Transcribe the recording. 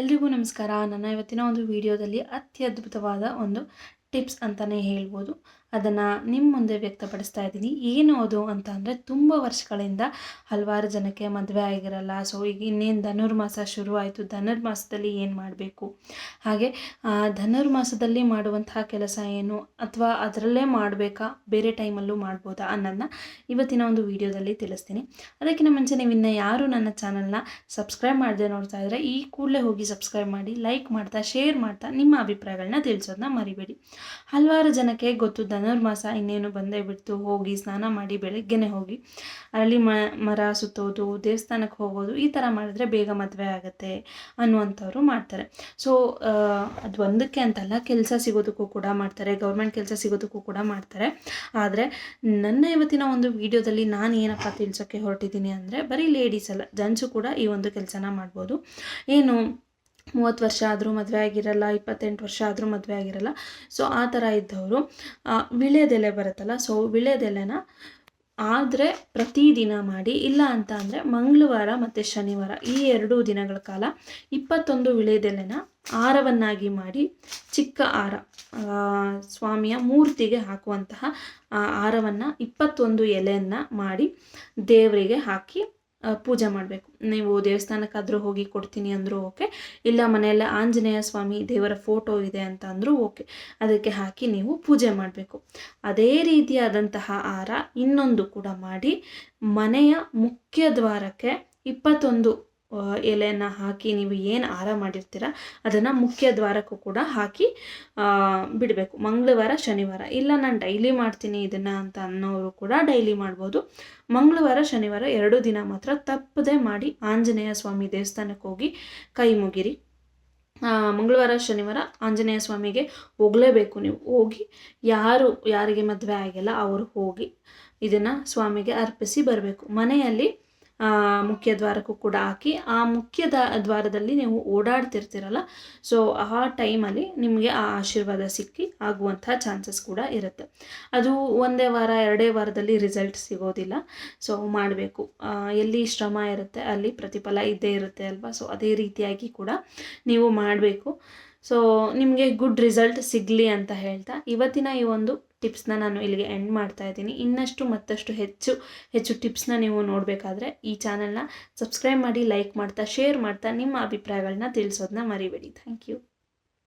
ಎಲ್ರಿಗೂ ನಮಸ್ಕಾರ. ನನ್ನ ಇವತ್ತಿನ ಒಂದು ವಿಡಿಯೋದಲ್ಲಿ ಅತ್ಯದ್ಭುತವಾದ ಒಂದು ಟಿಪ್ಸ್ ಅಂತಲೇ ಹೇಳ್ಬೋದು. ಅದನ್ನು ನಿಮ್ಮ ಮುಂದೆ ವ್ಯಕ್ತಪಡಿಸ್ತಾ ಇದ್ದೀನಿ. ಏನು ಅದು ಅಂತ ಅಂದರೆ ತುಂಬ ವರ್ಷಗಳಿಂದ ಹಲವಾರು ಜನಕ್ಕೆ ಮದುವೆ ಆಗಿರಲ್ಲ. ಸೊ ಈಗ ಇನ್ನೇನು ಧನುರ್ಮಾಸ ಶುರುವಾಯಿತು ಧನುರ್ಮಾಸದಲ್ಲಿ ಏನು ಮಾಡಬೇಕು? ಹಾಗೆ ಧನುರ್ಮಾಸದಲ್ಲಿ ಮಾಡುವಂತಹ ಕೆಲಸ ಏನು? ಅಥವಾ ಅದರಲ್ಲೇ ಮಾಡಬೇಕಾ? ಬೇರೆ ಟೈಮಲ್ಲೂ ಮಾಡ್ಬೋದಾ? ಅನ್ನೋದನ್ನ ಇವತ್ತಿನ ಒಂದು ವಿಡಿಯೋದಲ್ಲಿ ತಿಳಿಸ್ತೀನಿ. ಅದಕ್ಕಿಂತ ಮುಂಚೆ ನೀವು ಇನ್ನು ಯಾರು ನನ್ನ ಚಾನಲ್ನ ಸಬ್ಸ್ಕ್ರೈಬ್ ಮಾಡದೆ ನೋಡ್ತಾ ಇದ್ದರೆ ಈ ಕೂಡಲೇ ಹೋಗಿ ಸಬ್ಸ್ಕ್ರೈಬ್ ಮಾಡಿ, ಲೈಕ್ ಮಾಡ್ತಾ, ಶೇರ್ ಮಾಡ್ತಾ ನಿಮ್ಮ ಅಭಿಪ್ರಾಯಗಳನ್ನ ತಿಳಿಸೋದನ್ನ ಮರಿಬೇಡಿ. ಹಲವಾರು ಜನಕ್ಕೆ ಗೊತ್ತು ಧನುರ್ಮಾಸ ಇನ್ನೇನು ಬಂದೇ ಬಿಡ್ತು ಹೋಗಿ ಸ್ನಾನ ಮಾಡಿ ಬೆಳಗ್ಗೆನೆ ಹೋಗಿ. ಅಲ್ಲಿ ಮ, ಮರ ಸುತ್ತೋದು, ದೇವಸ್ಥಾನಕ್ಕೆ ಹೋಗೋದು, ಈ ಥರ ಮಾಡಿದ್ರೆ ಬೇಗ ಮದುವೆ ಆಗುತ್ತೆ ಅನ್ನುವಂಥವ್ರು ಮಾಡ್ತಾರೆ. ಸೊ ಅದು ಒಂದಕ್ಕೆ ಅಂತಲ್ಲ, ಕೆಲಸ ಸಿಗೋದಕ್ಕೂ ಕೂಡ ಮಾಡ್ತಾರೆ. ಗೌರ್ಮೆಂಟ್ ಕೆಲಸ ಸಿಗೋದಕ್ಕೂ ಕೂಡ ಮಾಡ್ತಾರೆ. ಆದರೆ, ನನ್ನ ಇವತ್ತಿನ ಒಂದು ವಿಡಿಯೋದಲ್ಲಿ ನಾನು ಏನಪ್ಪ ತಿಳಿಸೋಕ್ಕೆ ಹೊರಟಿದ್ದೀನಿ ಅಂದರೆ, ಬರೀ ಲೇಡೀಸ್ ಅಲ್ಲ ಜೆಂಟ್ಸು ಕೂಡ ಈ ಒಂದು ಕೆಲಸನ ಮಾಡ್ಬೋದು. ಏನು ಮೂವತ್ತು ವರ್ಷ ಆದರೂ ಮದುವೆ ಆಗಿರಲ್ಲ, ಇಪ್ಪತ್ತೆಂಟು ವರ್ಷ ಆದರೂ ಮದುವೆ ಆಗಿರಲ್ಲ. ಸೊ ಆ ಥರ ಇದ್ದವರು ವಿಳೆದೆಲೆ ಬರುತ್ತಲ್ಲ ಸೊ ವಿಳೆದೆಲೆನ ಆದರೆ ಪ್ರತಿದಿನ ಮಾಡಿ, ಇಲ್ಲ ಅಂತ ಅಂದರೆ ಮಂಗಳವಾರ ಮತ್ತು ಶನಿವಾರ, ಈ ಎರಡು ದಿನಗಳ ಕಾಲ ಇಪ್ಪತ್ತೊಂದು ವಿಳೆದೆಲೆನ ಆರವನ್ನಾಗಿ ಮಾಡಿ, ಚಿಕ್ಕ ಆರ ಸ್ವಾಮಿಯ ಮೂರ್ತಿಗೆ ಹಾಕುವಂತಹ, ಆ ಹಾರವನ್ನು ಇಪ್ಪತ್ತೊಂದು ಎಲೆಯನ್ನು ಮಾಡಿ ದೇವರಿಗೆ ಹಾಕಿ ಪೂಜೆ ಮಾಡಬೇಕು. ನೀವು ದೇವಸ್ಥಾನಕ್ಕಾದರೂ ಹೋಗಿ ಕೊಡ್ತೀನಿ ಅಂದರೂ ಓಕೆ. ಇಲ್ಲ ಮನೆಯಲ್ಲೇ ಆಂಜನೇಯ ಸ್ವಾಮಿ ದೇವರ ಫೋಟೋ ಇದೆ ಅಂತ ಅಂದರೂ ಓಕೆ. ಅದಕ್ಕೆ ಹಾಕಿ ನೀವು ಪೂಜೆ ಮಾಡಬೇಕು. ಅದೇ ರೀತಿಯಾದಂತಹ ಆರ ಇನ್ನೊಂದು ಕೂಡ ಮಾಡಿ ಮನೆಯ ಮುಖ್ಯ ದ್ವಾರಕ್ಕೆ ಇಪ್ಪತ್ತೊಂದು ಎಲೆನ ಹಾಕಿ ನೀವು ಏನು ಹಾರ ಮಾಡಿರ್ತೀರ, ಅದನ್ನು ಮುಖ್ಯ ದ್ವಾರಕ್ಕೂ ಕೂಡ ಹಾಕಿ ಬಿಡಬೇಕು. ಮಂಗಳವಾರ, ಶನಿವಾರ. ಇಲ್ಲ, ನಾನು ಡೈಲಿ ಮಾಡ್ತೀನಿ ಇದನ್ನು ಅಂತ ಅನ್ನೋರು ಕೂಡ ಡೈಲಿ ಮಾಡ್ಬೋದು. ಮಂಗಳವಾರ, ಶನಿವಾರ ಎರಡು ದಿನ ಮಾತ್ರ ತಪ್ಪದೆ ಮಾಡಿ ಆಂಜನೇಯ ಸ್ವಾಮಿ ದೇವಸ್ಥಾನಕ್ಕೆ ಹೋಗಿ ಕೈ ಮುಗಿರಿ. ಮಂಗಳವಾರ, ಶನಿವಾರ ಆಂಜನೇಯ ಸ್ವಾಮಿಗೆ ಹೋಗಲೇಬೇಕು ನೀವು. ಹೋಗಿ ಯಾರು, ಯಾರಿಗೆ ಮದುವೆ ಆಗಿಲ್ಲ, ಅವರು ಹೋಗಿ ಇದನ್ನು ಸ್ವಾಮಿಗೆ ಅರ್ಪಿಸಿ ಬರಬೇಕು. ಮನೆಯಲ್ಲಿ ಮುಖ್ಯ ದ್ವಾರಕ್ಕೂ ಕೂಡ ಹಾಕಿ, ಆ ಮುಖ್ಯ ದ್ವಾರದಲ್ಲಿ ನೀವು ಓಡಾಡ್ತಿರ್ತೀರಲ್ಲ ಸೊ ಆ ಟೈಮಲ್ಲಿ ನಿಮಗೆ ಆ ಆಶೀರ್ವಾದ ಸಿಕ್ಕಿ ಆಗುವಂಥ ಚಾನ್ಸಸ್ ಕೂಡ ಇರುತ್ತೆ. ಅದು ಒಂದೇ ವಾರ, ಎರಡೇ ವಾರದಲ್ಲಿ ರಿಸಲ್ಟ್ ಸಿಗೋದಿಲ್ಲ. ಸೊ ಮಾಡಬೇಕು. ಎಲ್ಲಿ ಶ್ರಮ ಇರುತ್ತೆ, ಅಲ್ಲಿ ಪ್ರತಿಫಲ ಇದ್ದೇ ಇರುತ್ತೆ ಅಲ್ವಾ? ಸೊ ಅದೇ ರೀತಿಯಾಗಿ ಕೂಡ ನೀವು ಮಾಡಬೇಕು. ಸೊ ನಿಮಗೆ ಗುಡ್ ರಿಸಲ್ಟ್ ಸಿಗಲಿ ಅಂತ ಹೇಳ್ತಾ, ಇವತ್ತಿನ ಈ ಒಂದು ಟಿಪ್ಸ್ನ ನಾನು ಇಲ್ಲಿಗೆ ಎಂಡ್ ಮಾಡ್ತಾ ಇದ್ದೀನಿ. ಇನ್ನಷ್ಟು ಮತ್ತಷ್ಟು ಹೆಚ್ಚು ಹೆಚ್ಚು ಟಿಪ್ಸ್ನ ನೀವು ನೋಡಬೇಕಾದ್ರೆ ಈ ಚಾನಲ್ನ ಸಬ್ಸ್ಕ್ರೈಬ್ ಮಾಡಿ ಲೈಕ್ ಮಾಡ್ತಾ ಶೇರ್ ಮಾಡ್ತಾ ನಿಮ್ಮ ಅಭಿಪ್ರಾಯಗಳನ್ನ ತಿಳಿಸೋದನ್ನ ಮರಿಬೇಡಿ. Thank you